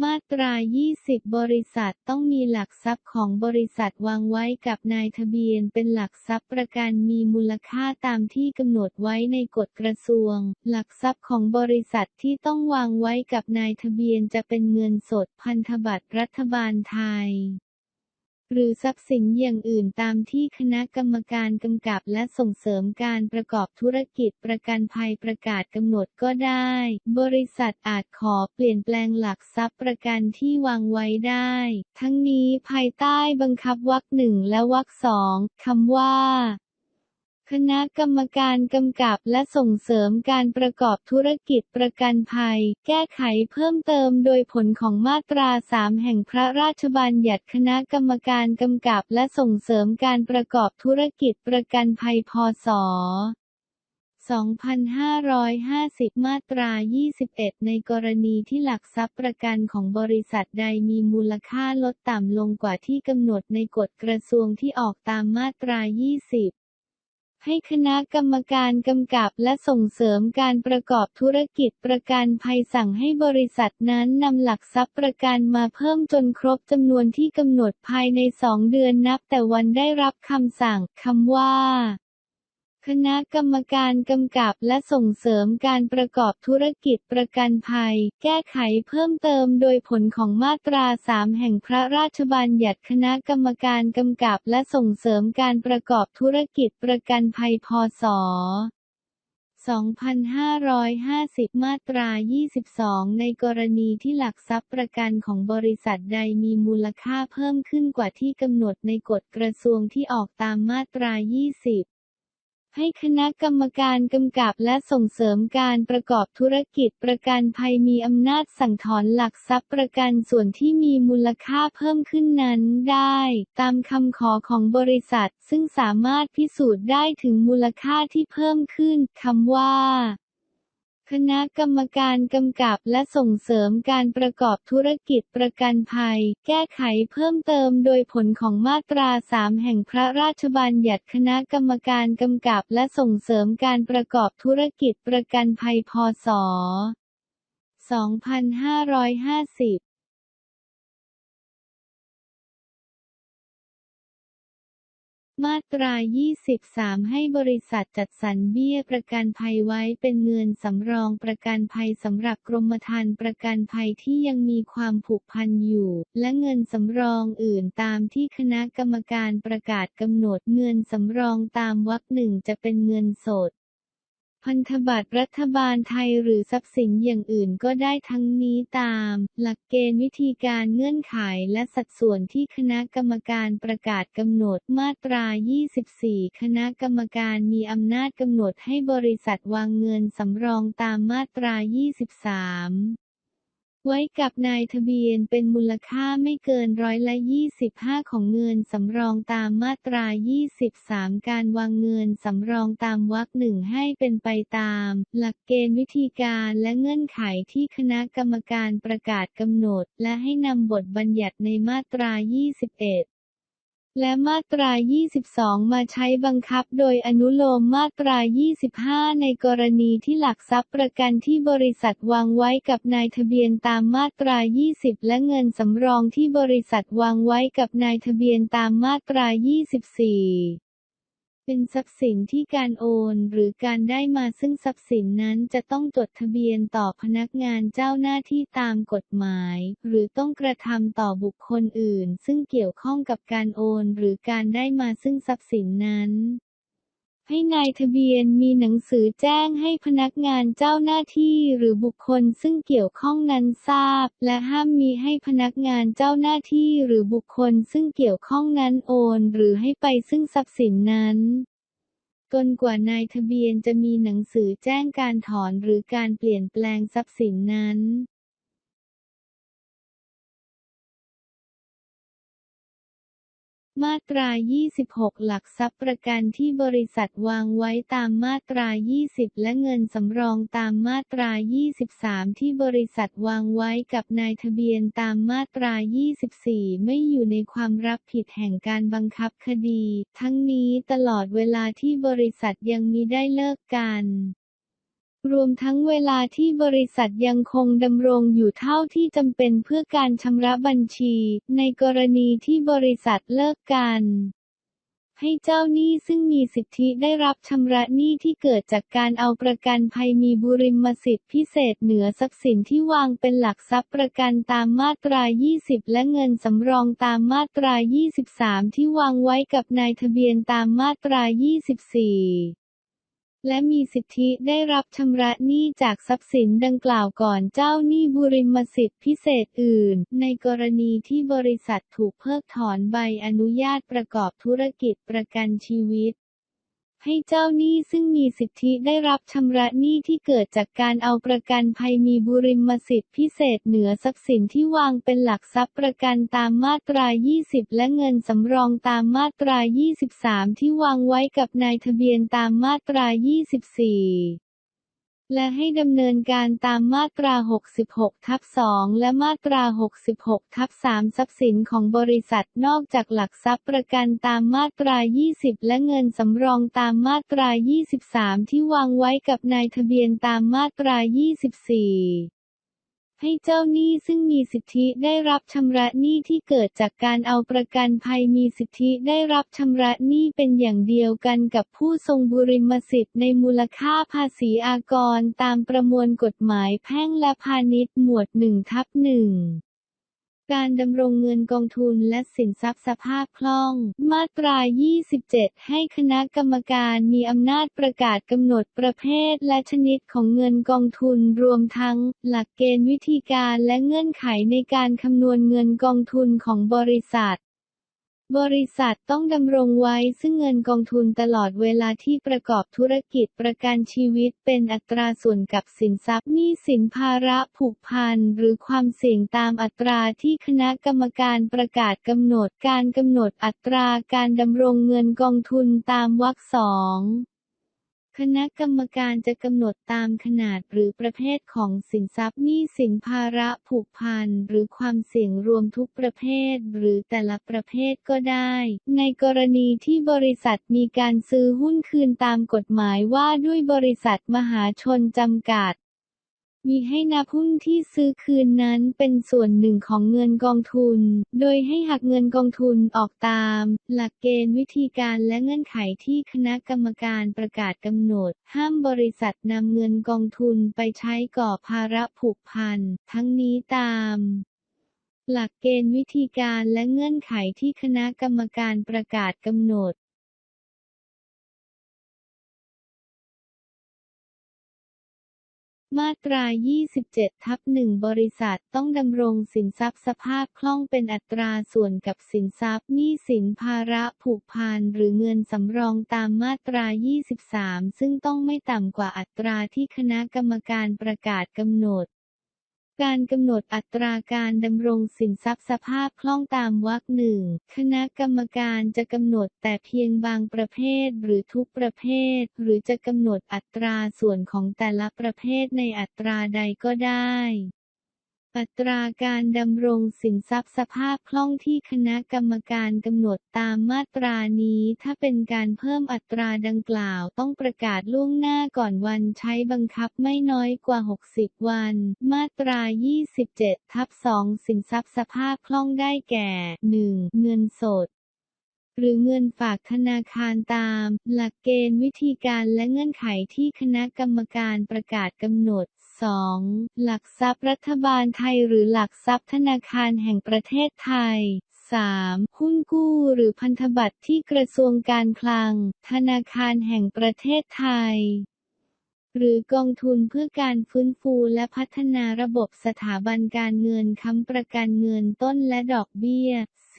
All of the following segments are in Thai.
มาตรา 20 บริษัทต้องมีหลักทรัพย์ของบริษัทวางไว้กับนายทะเบียนเป็นหลักทรัพย์ประกันมีมูลค่าตามที่กำหนดไว้ในกฎกระทรวง หลักทรัพย์ของบริษัทที่ต้องวางไว้กับนายทะเบียนจะเป็นเงินสดพันธบัตรรัฐบาลไทย หรือทรัพย์สินอย่างอื่นตามที่คณะกรรมการกำกับและส่งเสริมการประกอบธุรกิจประกันภัยประกาศกำหนดก็ได้ บริษัทอาจขอเปลี่ยนแปลงหลักทรัพย์ประกันที่วางไว้ได้ ทั้งนี้ภายใต้บังคับวรรคหนึ่งและวรรคสองคำว่า คณะกรรมการกำกับและส่งเสริมการประกอบธุรกิจประกันภัย แก้ไขเพิ่มเติมโดยผลของมาตรา3แห่งพระราชบัญญัติคณะกรรมการกำกับและส่งเสริมการประกอบธุรกิจประกันภัยพศ2550 มาตรา 21 ในกรณีที่หลักทรัพย์ประกันของบริษัทใดมีมูลค่าลดต่ำลงกว่าที่กำหนดในกฎกระทรวงที่ออกตามมาตรา 20 ให้คณะกรรมการกำกับและส่งเสริมการประกอบธุรกิจประกันภัยสั่งให้บริษัทนั้นนำหลักทรัพย์ประกันมาเพิ่มจนครบจำนวนที่กำหนดภายใน2เดือนนับแต่วันได้รับคำสั่งคำว่า คณะกรรมการกำกับและส่งเสริมการประกอบธุรกิจประกันภัย แก้ไขเพิ่มเติมโดยผลของมาตรา 3 แห่งพระราชบัญญัติคณะกรรมการกำกับและส่งเสริมการประกอบธุรกิจประกันภัยพศ2550 มาตรา 22 ในกรณีที่หลักทรัพย์ประกันของบริษัทใดมีมูลค่าเพิ่มขึ้นกว่าที่กำหนดในกฎกระทรวงที่ออกตามมาตรา 20 ให้คณะกรรมการกำกับและส่งเสริมการประกอบธุรกิจประกันภัยมีอำนาจสั่งถอนหลักทรัพย์ประกันส่วนที่มีมูลค่าเพิ่มขึ้นนั้นได้ ตามคำขอของบริษัท ซึ่งสามารถพิสูจน์ได้ถึงมูลค่าที่เพิ่มขึ้นคำว่า คณะกรรมการกำกับและส่งเสริมการประกอบธุรกิจประกันภัย แก้ไขเพิ่มเติมโดยผลของมาตรา3แห่งพระราชบัญญัติคณะกรรมการกำกับและส่งเสริมการประกอบธุรกิจประกันภัยพศ 2550 มาตรา 23 ให้บริษัทจัดสรรเบี้ยประกันภัยไว้เป็นเงินสำรองประกันภัยสำหรับกรมธรรม์ประกันภัยที่ยังมีความผูกพันอยู่ และเงินสำรองอื่นตามที่คณะกรรมการประกาศกำหนดเงินสำรองตามวรรคหนึ่งจะเป็นเงินสด พันธบัตรรัฐบาลไทยหรือทรัพย์สินอย่างอื่นก็ได้ทั้งนี้ตาม หลักเกณฑ์วิธีการเงื่อนไขและสัดส่วนที่คณะกรรมการประกาศกำหนดมาตรา 24 คณะกรรมการมีอำนาจกำหนดให้บริษัทวางเงินสำรองตามมาตรา 23 ไว้กับนายทะเบียนเป็นมูลค่าไม่เกินร้อยละ 25 ของเงินสำรองตามมาตรา 23 การวางเงินสำรองตามวรรคหนึ่งให้เป็นไปตาม หลักเกณฑ์วิธีการและเงื่อนไขที่คณะกรรมการประกาศกำหนด และให้นำบทบัญญัติในมาตรา 21 และมาตรา 22 มาใช้บังคับโดยอนุโลมมาตรา 25 ในกรณีที่หลักทรัพย์ประกันที่บริษัทวางไว้กับนายทะเบียนตามมาตรา 20 และเงินสำรองที่บริษัทวางไว้กับนายทะเบียนตามมาตรา 24 เป็นทรัพย์สินที่การโอน หรือการได้มาซึ่งทรัพย์สินนั้นจะต้องจดทะเบียนต่อพนักงานเจ้าหน้าที่ตามกฎหมาย หรือต้องกระทำต่อบุคคลอื่น ซึ่งเกี่ยวข้องกับการโอน หรือการได้มาซึ่งทรัพย์สินนั้น ให้นายทะเบียนมีหนังสือแจ้งให้พนักงานเจ้าหน้าที่หรือบุคคลซึ่งเกี่ยวข้องนั้นทราบ และห้ามมีให้พนักงานเจ้าหน้าที่หรือบุคคลซึ่งเกี่ยวข้องนั้นโอน หรือให้ไปซึ่งทรัพย์สินนั้นจนกว่านายทะเบียนจะมีหนังสือแจ้งการถอนหรือการเปลี่ยนแปลงทรัพย์สินนั้น มาตรา 26 หลักทรัพย์ประกันที่บริษัทวางไว้ตามมาตรา 20 และเงินสำรองตามมาตรา 23 ที่บริษัทวางไว้กับนายทะเบียนตามมาตรา 24 ไม่อยู่ในความรับผิดแห่งการบังคับคดี ทั้งนี้ตลอดเวลาที่บริษัทยังมิได้เลิกกัน รวมทั้งเวลาที่บริษัทยังคงดำรงอยู่เท่าที่จำเป็นเพื่อการชำระบัญชี ในกรณีที่บริษัทเลิกกันให้เจ้าหนี้ซึ่งมีสิทธิได้รับชำระหนี้ที่เกิดจากการเอาประกันภัยมีบุริมสิทธิพิเศษเหนือทรัพย์สินที่วางเป็นหลักทรัพย์ประกันตามมาตรา 20 และเงินสำรองตามมาตรา 23 ที่วางไว้กับนายทะเบียนตามมาตรา 24 และมีสิทธิได้รับชำระหนี้จากทรัพย์สินดังกล่าวก่อนเจ้าหนี้บุริมสิทธิพิเศษอื่น ในกรณีที่บริษัทถูกเพิกถอนใบอนุญาตประกอบธุรกิจประกันชีวิต ให้เจ้าหนี้ซึ่งมีสิทธิได้รับชำระหนี้ที่เกิดจากการเอาประกันภัยมีบุริมสิทธิพิเศษเหนือทรัพย์สินที่วางเป็นหลักทรัพย์ประกันตามมาตรา 20 และเงินสำรองตามมาตรา 23 ที่วางไว้กับนายทะเบียนตามมาตรา 24 และให้ดำเนินการตามมาตรา 66 ทับ 2 และมาตรา 66 ทับ 3 ทรัพย์สินของบริษัทนอกจากหลักทรัพย์ประกันตามมาตรา 20 และเงินสำรองตามมาตรา 23 ที่วางไว้กับนายทะเบียนตามมาตรา 24 ให้เจ้าหนี้ซึ่งมีสิทธิได้รับชำระหนี้ที่เกิดจากการเอาประกันภัยมีสิทธิได้รับชำระหนี้เป็นอย่างเดียวกันกับผู้ทรงบุริมสิทธิ์ในมูลค่าภาษีอากรตามประมวลกฎหมายแพ่งและพาณิชย์หมวด1ทับ1 การดำรงเงินกองทุนและสินทรัพย์สภาพคล่อง มาตรา 27 ให้คณะกรรมการมีอำนาจประกาศกำหนดประเภทและชนิดของเงินกองทุนรวมทั้ง หลักเกณฑ์วิธีการและเงื่อนไขในการคำนวณเงินกองทุนของบริษัท บริษัทต้องดำรงไว้ซึ่งเงินกองทุนตลอดเวลาที่ประกอบธุรกิจประกันชีวิตเป็นอัตราส่วนกับสินทรัพย์หนี้สินภาระผูกพันหรือความเสี่ยงตามอัตราที่คณะกรรมการประกาศกำหนดการกำหนดอัตราการดำรงเงินกองทุนตามวรรคสอง คณะกรรมการจะกำหนดตามขนาดหรือประเภทของสินทรัพย์หนี้สินภาระผูกพันหรือความเสี่ยงรวมทุกประเภท หรือแต่ละประเภทก็ได้ ในกรณีที่บริษัทมีการซื้อหุ้นคืนตามกฎหมายว่าด้วยบริษัทมหาชนจำกัด มีให้นับหุ้นที่ซื้อคืนนั้นเป็นส่วนหนึ่งของเงินกองทุน โดยให้หักเงินกองทุนออกตาม หลักเกณฑ์วิธีการและเงื่อนไขที่คณะกรรมการประกาศกำหนด ห้ามบริษัทนำเงินกองทุนไปใช้ก่อภาระผูกพัน ทั้งนี้ตามหลักเกณฑ์วิธีการและเงื่อนไขที่คณะกรรมการประกาศกำหนด มาตรา 27 ทับ 1 บริษัทต้องดำรงสินทรัพย์สภาพคล่องเป็นอัตราส่วนกับสินทรัพย์หนี้สินภาระผูกพันหรือเงินสำรองตามมาตรา 23 ซึ่งต้องไม่ต่ำกว่าอัตราที่คณะกรรมการประกาศกำหนด การกำหนดอัตราการดำรงสินทรัพย์สภาพคล่องตามวรรคหนึ่ง คณะกรรมการจะกำหนดแต่เพียงบางประเภทหรือทุกประเภท หรือจะกำหนดอัตราส่วนของแต่ละประเภทในอัตราใดก็ได้ อัตราการดำรงสินทรัพย์สภาพคล่องที่คณะกรรมการกำหนดตามมาตรานี้ ถ้าเป็นการเพิ่มอัตราดังกล่าว ต้องประกาศล่วงหน้าก่อนวันใช้บังคับไม่น้อยกว่า 60 วัน มาตรา 27 ทับ 2 สินทรัพย์สภาพคล่องได้แก่ 1. เงินสดหรือเงินฝากธนาคารตาม หลักเกณฑ์วิธีการและเงื่อนไขที่คณะกรรมการประกาศกำหนด 2. หลักทรัพย์รัฐบาลไทยหรือหลักทรัพย์ธนาคารแห่งประเทศไทย 3. หุ้นกู้หรือพันธบัตรที่กระทรวงการคลัง ธนาคารแห่งประเทศไทย หรือกองทุนเพื่อการฟื้นฟูและพัฒนาระบบสถาบันการเงินค้ำประกันเงินต้นและดอกเบี้ย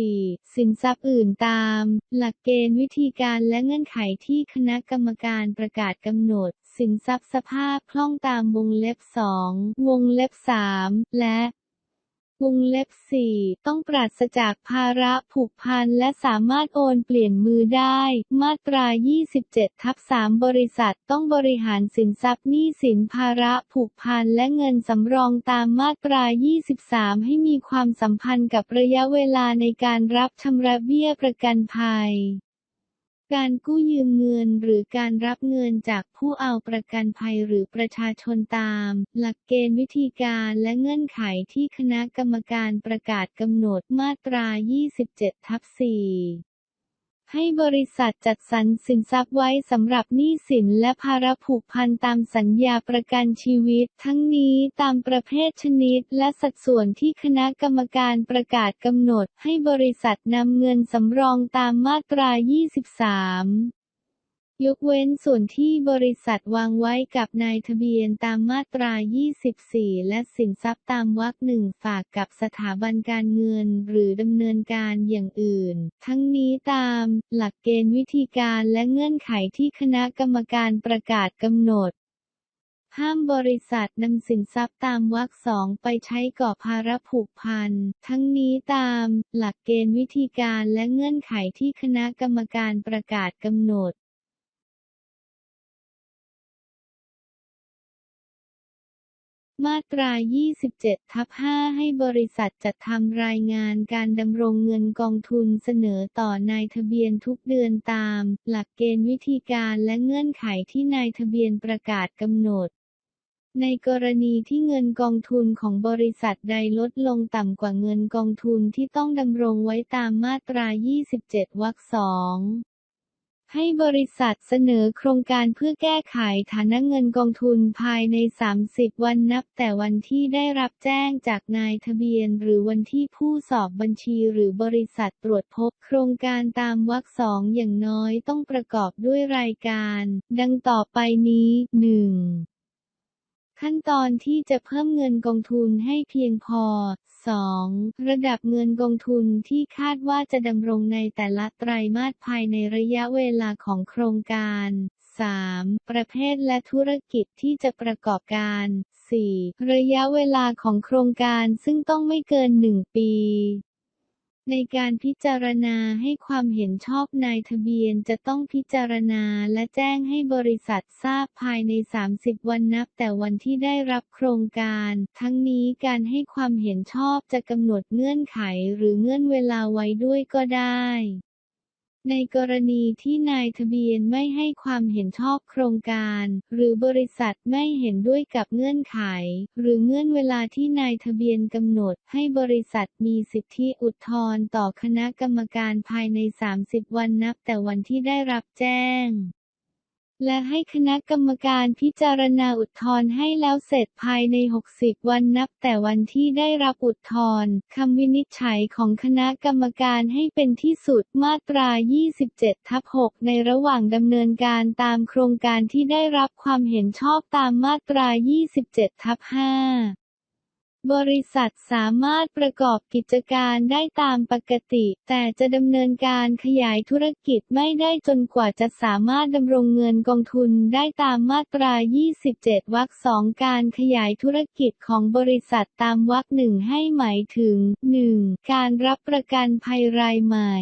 4. สินทรัพย์อื่นตาม หลักเกณฑ์วิธีการและเงื่อนไขที่คณะกรรมการประกาศกำหนด สินทรัพย์สภาพคล่องตามวงเล็บ2วงเล็บ3และวงเล็บ 4 ต้องปราศจากภาระผูกพันและสามารถโอนเปลี่ยนมือได้ มาตรา 27 ทับ 3 บริษัทต้องบริหารสินทรัพย์หนี้สินภาระผูกพันและเงินสำรองตามมาตรา 23 ให้มีความสัมพันธ์กับระยะเวลาในการรับชำระเบี้ยประกันภัย การกู้ยืมเงินหรือการรับเงินจากผู้เอาประกันภัยหรือประชาชนตาม หลักเกณฑ์วิธีการและเงื่อนไขที่คณะกรรมการประกาศกำหนดมาตรา 27 ทับ 4 ให้บริษัทจัดสรรสินทรัพย์ไว้สำหรับหนี้สินและภาระผูกพันตามสัญญาประกันชีวิต ทั้งนี้ตามประเภทชนิดและสัดส่วนที่คณะกรรมการประกาศกำหนด ให้บริษัทนำเงินสำรองตามมาตรา 23 ยกเว้นส่วนที่บริษัทวางไว้กับนายทะเบียนตามมาตรา 24 และสินทรัพย์ตามวรรคหนึ่งฝากกับสถาบันการเงิน หรือดำเนินการอย่างอื่น ทั้งนี้ตามหลักเกณฑ์วิธีการและเงื่อนไขที่คณะกรรมการประกาศกำหนดห้ามบริษัทนำสินทรัพย์ตามวรรคสองไปใช้ก่อภาระผูกพัน ทั้งนี้ตามหลักเกณฑ์วิธีการและเงื่อนไขที่คณะกรรมการประกาศกำหนด มาตรา 27 ทับ 5 ให้บริษัทจัดทำรายงานการดำรงเงินกองทุนเสนอต่อนายทะเบียนทุกเดือนตาม หลักเกณฑ์วิธีการและเงื่อนไขที่นายทะเบียนประกาศกำหนด ในกรณีที่เงินกองทุนของบริษัทใดลดลงต่ำกว่าเงินกองทุนที่ต้องดำรงไว้ตามมาตรา 27 วรรคสอง ให้บริษัทเสนอโครงการเพื่อแก้ไขฐานะเงินกองทุนภายใน 30 วันนับแต่วันที่ได้รับแจ้งจากนายทะเบียน หรือวันที่ผู้สอบบัญชีหรือบริษัทตรวจพบ โครงการตามวรรคสองอย่างน้อยต้องประกอบด้วยรายการ ดังต่อไปนี้ 1. ขั้นตอนที่จะเพิ่มเงินกองทุนให้เพียงพอ 2. ระดับเงินกองทุนที่คาดว่าจะดำรงในแต่ละไตรมาสภายในระยะเวลาของโครงการ 3. ประเภทและธุรกิจที่จะประกอบการ 4. ระยะเวลาของโครงการซึ่งต้องไม่เกิน 1 ปี ในการพิจารณาให้ความเห็นชอบนายทะเบียนจะต้องพิจารณาและแจ้งให้บริษัททราบภายใน 30 วันนับแต่วันที่ได้รับโครงการ ทั้งนี้การให้ความเห็นชอบจะกำหนดเงื่อนไขหรือเงื่อนเวลาไว้ด้วยก็ได้ ในกรณีที่นายทะเบียนไม่ให้ความเห็นชอบโครงการ หรือบริษัทไม่เห็นด้วยกับเงื่อนไข หรือเงื่อนเวลาที่นายทะเบียนกำหนด ให้บริษัทมีสิทธิอุทธรณ์ต่อคณะกรรมการภายใน 30 วันนับแต่วันที่ได้รับแจ้ง และให้คณะกรรมการพิจารณาอุทธรณ์ให้แล้วเสร็จภายใน 60 วันนับแต่วันที่ได้รับอุทธรณ์คำวินิจฉัยของคณะกรรมการให้เป็นที่สุดมาตรา 27 ทับ 6 ในระหว่างดำเนินการตามโครงการที่ได้รับความเห็นชอบตามมาตรา 27 ทับ 5 บริษัทสามารถประกอบกิจการได้ตามปกติ แต่จะดำเนินการขยายธุรกิจไม่ได้จนกว่าจะสามารถดำรงเงินกองทุนได้ตามมาตรา 27 วรรคสองการขยายธุรกิจของบริษัทตามวรรคหนึ่งให้หมายถึง 1. การรับประกันภัยรายใหม่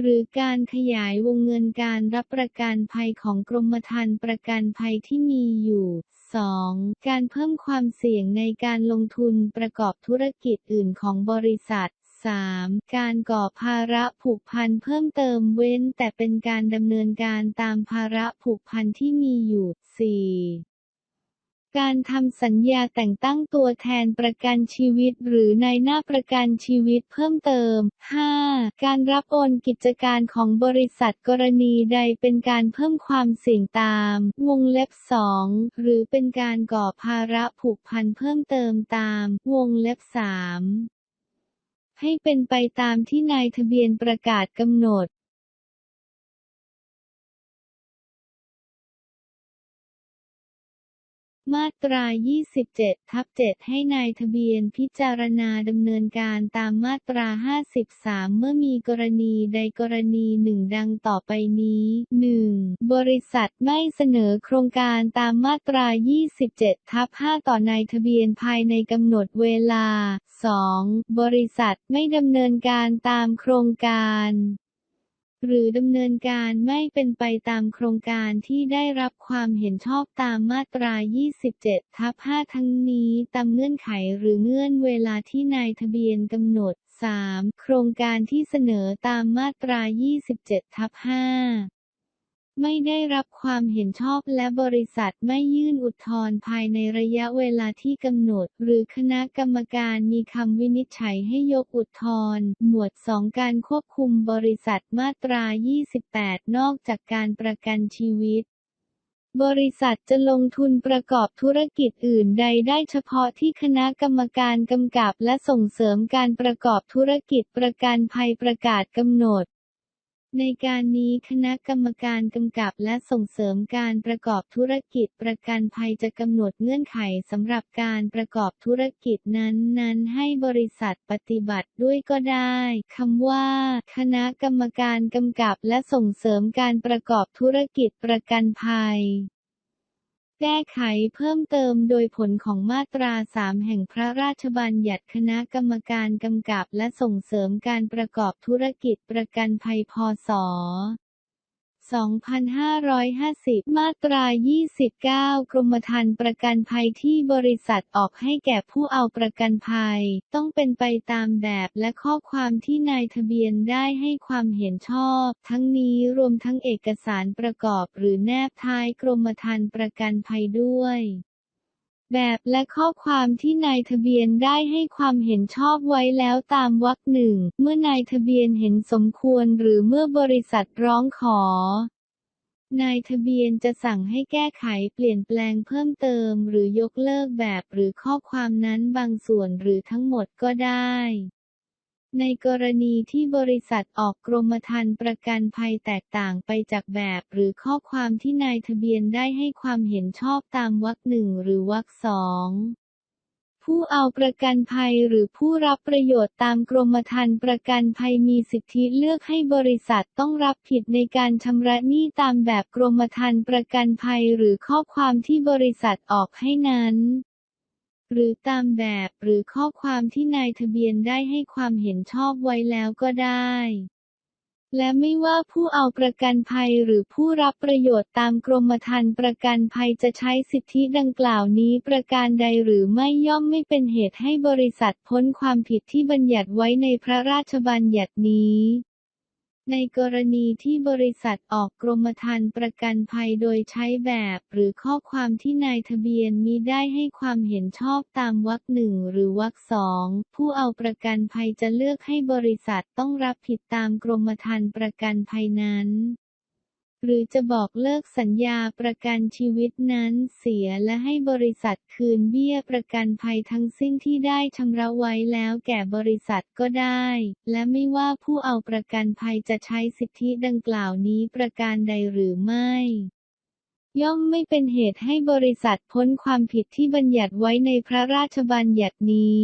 หรือการขยายวงเงินการรับประกันภัยของกรมธรรม์ประกันภัยที่มีอยู่ 2. การเพิ่มความเสี่ยงในการลงทุนประกอบธุรกิจอื่นของบริษัท 3. การก่อภาระผูกพันเพิ่มเติมเว้นแต่เป็นการดำเนินการตามภาระผูกพันที่มีอยู่ 4. การทำสัญญาแต่งตั้งตัวแทนประกันชีวิต หรือนายหน้าประกันชีวิตเพิ่มเติม 5. การรับโอนกิจการของบริษัทกรณีใดเป็นการเพิ่มความเสี่ยงตาม วงเล็บ 2 หรือเป็นการก่อภาระผูกพันเพิ่มเติมตาม วงเล็บ 3ให้เป็นไปตามที่นายทะเบียนประกาศกำหนด มาตรา 27 ทับ 7 ให้นายทะเบียนพิจารณาดำเนินการตามมาตรา 53 เมื่อมีกรณีใดกรณีหนึ่งดังต่อไปนี้ 1. บริษัทไม่เสนอโครงการตามมาตรา 27 ทับ 5 ต่อนายทะเบียนภายในกำหนดเวลา 2. บริษัทไม่ดำเนินการตามโครงการ หรือดำเนินการไม่เป็นไปตามโครงการที่ได้รับความเห็นชอบตามมาตรา 27 ทับ 5 ทั้งนี้ตามเงื่อนไขหรือเงื่อนเวลาที่นายทะเบียนกำหนด 3. โครงการที่เสนอตามมาตรา 27 ทับ 5 ไม่ได้รับความเห็นชอบและบริษัทไม่ยื่นอุทธรณ์ภายในระยะเวลาที่กำหนด หรือคณะกรรมการมีคำวินิจฉัยให้ยกอุทธรณ์หมวด 2 การควบคุมบริษัทมาตรา 28 นอกจากการประกันชีวิตบริษัทจะลงทุนประกอบธุรกิจอื่นใดได้เฉพาะที่คณะกรรมการกำกับและส่งเสริมการประกอบธุรกิจประกันภัยประกาศกำหนด ในการนี้คณะกรรมการกำกับและส่งเสริมการประกอบธุรกิจประกันภัยจะกำหนดเงื่อนไขสำหรับการประกอบธุรกิจนั้น ๆ ให้บริษัทปฏิบัติด้วยก็ได้คำว่า คณะกรรมการกำกับและส่งเสริมการประกอบธุรกิจประกันภัย แก้ไขเพิ่มเติมโดยผลของมาตรา3แห่งพระราชบัญญัติคณะกรรมการกำกับและส่งเสริมการประกอบธุรกิจประกันภัยพศ 2550 มาตรา 29 กรมธรรม์ประกันภัยที่บริษัทออกให้แก่ผู้เอาประกันภัย ต้องเป็นไปตามแบบและข้อความที่นายทะเบียนได้ให้ความเห็นชอบ ทั้งนี้รวมทั้งเอกสารประกอบหรือแนบท้ายกรมธรรม์ประกันภัยด้วย แบบและข้อความที่นายทะเบียนได้ให้ความเห็นชอบไว้แล้วตามวรรคหนึ่ง เมื่อนายทะเบียนเห็นสมควรหรือเมื่อบริษัทร้องขอนายทะเบียนจะสั่งให้แก้ไขเปลี่ยนแปลงเพิ่มเติมหรือยกเลิกแบบหรือข้อความนั้นบางส่วนหรือทั้งหมดก็ได้ ในกรณีที่บริษัทออกกรมธรรม์ประกันภัยแตกต่างไปจากแบบ หรือข้อความที่นายทะเบียนได้ให้ความเห็นชอบตามวรรคหนึ่งหรือวรรคสองผู้เอาประกันภัยหรือผู้รับประโยชน์ตามกรมธรรม์ประกันภัยมีสิทธิเลือกให้บริษัทต้องรับผิดในการชำระหนี้ตามแบบกรมธรรม์ประกันภัยหรือข้อความที่บริษัทออกให้นั้น หรือตามแบบหรือข้อความที่นายทะเบียนได้ให้ความเห็นชอบไว้แล้วก็ได้ และไม่ว่าผู้เอาประกันภัยหรือผู้รับประโยชน์ตามกรมธรรม์ประกันภัยจะใช้สิทธิดังกล่าวนี้ประการใดหรือไม่ย่อมไม่เป็นเหตุให้บริษัทพ้นความผิดที่บัญญัติไว้ในพระราชบัญญัตินี้ ในกรณีที่บริษัทออกกรมธรรม์ประกันภัยโดยใช้แบบ หรือข้อความที่นายทะเบียนมิได้ให้ความเห็นชอบตามวรรคหนึ่งหรือวรรคสองผู้เอาประกันภัยจะเลือกให้บริษัทต้องรับผิดตามกรมธรรม์ประกันภัยนั้น หรือจะบอกเลิกสัญญาประกันชีวิตนั้นเสียและให้บริษัทคืนเบี้ยประกันภัยทั้งสิ้นที่ได้ชำระไว้แล้วแก่บริษัทก็ได้ และไม่ว่าผู้เอาประกันภัยจะใช้สิทธิดังกล่าวนี้ประการใดหรือไม่ย่อมไม่เป็นเหตุให้บริษัทพ้นความผิดที่บัญญัติไว้ในพระราชบัญญัตินี้